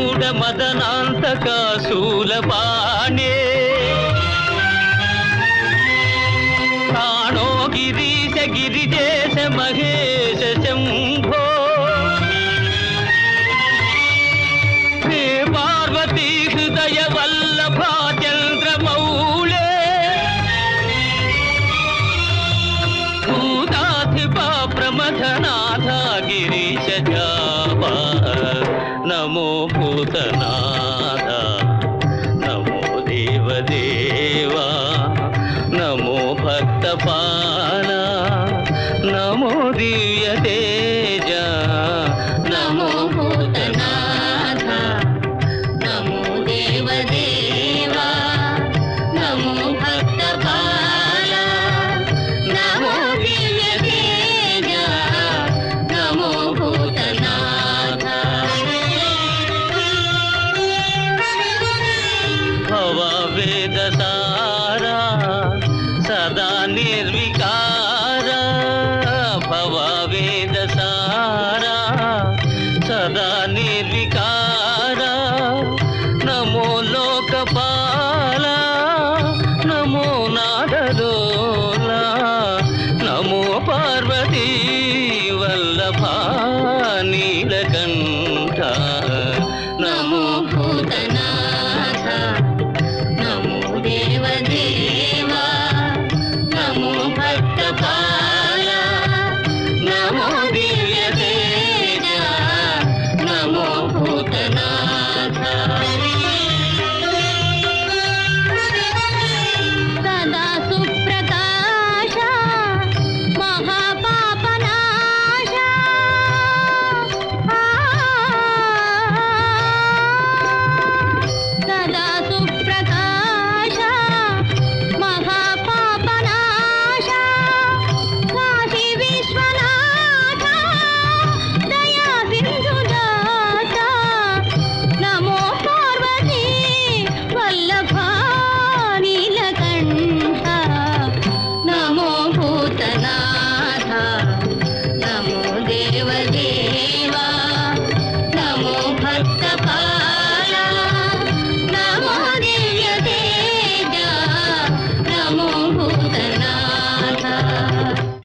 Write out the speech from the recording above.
చంద్రచూడ మదనాంతక శూలపాణే తాణో గిరీశ గిరిజేశ మహేశ నమో భూతనాథ. నమో దేవదేవా. నమో భక్తపాల భవ వేద సదా నిర్వికార భవ వేద సదా నిర్వికార నమో లోకపాల నమో నాదలోల నమో పార్వతీ వల్లభా Baba.